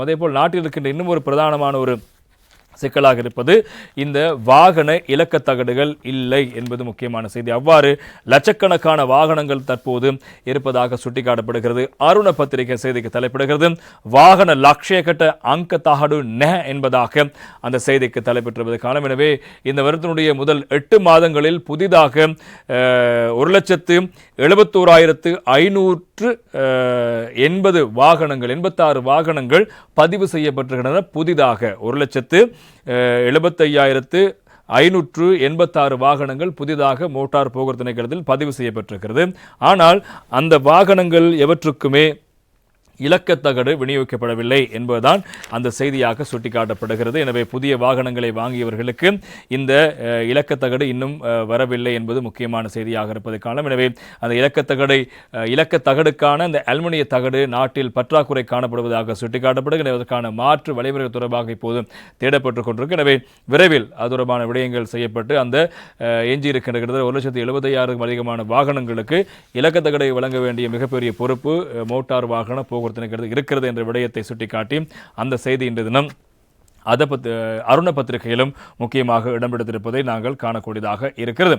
அதேபோல் நாட்டில் இருக்கின்ற இன்னும் ஒரு பிரதானமான ஒரு சிக்கலாக இருப்பது இந்த வாகன இலக்கத்தகடுகள் இல்லை என்பது முக்கியமான செய்தி. அவ்வாறு லட்சக்கணக்கான வாகனங்கள் தற்போது இருப்பதாக சுட்டிக்காட்டப்படுகிறது. அருண பத்திரிகை செய்திக்கு தலைப்பிடுகிறது. வாகன லட்சியக்கட்ட அங்க தகடு நெ என்பதாக அந்த செய்திக்கு தலைப்பிட்டிருப்பது காலம் எனவே இந்த வருடத்தினுடைய முதல் எட்டு மாதங்களில் புதிதாக ஒரு லட்சத்து எழுபத்தோராயிரத்து ஐநூறு நூற்று எண்பது வாகனங்கள் எண்பத்தாறு வாகனங்கள் பதிவு செய்யப்பட்டிருக்கின்றன. புதிதாக ஒரு லட்சத்து எழுபத்தையாயிரத்து ஐநூற்று எண்பத்தாறு வாகனங்கள் புதிதாக மோட்டார் போக்குவரத்து திணைக்களத்தில் பதிவு செய்யப்பட்டிருக்கிறது. ஆனால் அந்த வாகனங்கள் எவற்றுக்குமே இலக்கத்தகடு விநியோகிக்கப்படவில்லை என்பதுதான் அந்த செய்தியாக சுட்டிக்காட்டப்படுகிறது. எனவே புதிய வாகனங்களை வாங்கியவர்களுக்கு இந்த இலக்கத்தகடு இன்னும் வரவில்லை என்பது முக்கியமான செய்தியாக இருப்பதை காணும் எனவே அந்த இலக்கத்தகடை இலக்கத்தகடுக்கான அந்த அலுமினிய தகடு நாட்டில் பற்றாக்குறை காணப்படுவதாக சுட்டிக்காட்டப்படுகிறது. அதற்கான மாற்று வழிமுறைகள் தொடர்பாக இப்போது தேடப்பட்டுக் கொண்டிருக்கு. எனவே விரைவில் அது தொடர்பான விடயங்கள் செய்யப்பட்டு அந்த எஞ்சியிருக்கின்ற கிட்டத்தட்ட ஒரு லட்சத்தி எழுபத்தையாயிரம் அதிகமான வாகனங்களுக்கு இலக்கத்தகடை வழங்க வேண்டிய மிகப்பெரிய பொறுப்பு மோட்டார் வாகன போக நிலையங்களுக்கு இருக்கிறது என்ற விடயத்தை சுட்டிக்காட்டி அந்த செய்தி இன்று தினம் அத பத் அருண பத்திரிகையிலும் முக்கியமாக இடம்பெடுத்திருப்பதை நாங்கள் காணக்கூடியதாக இருக்கிறது.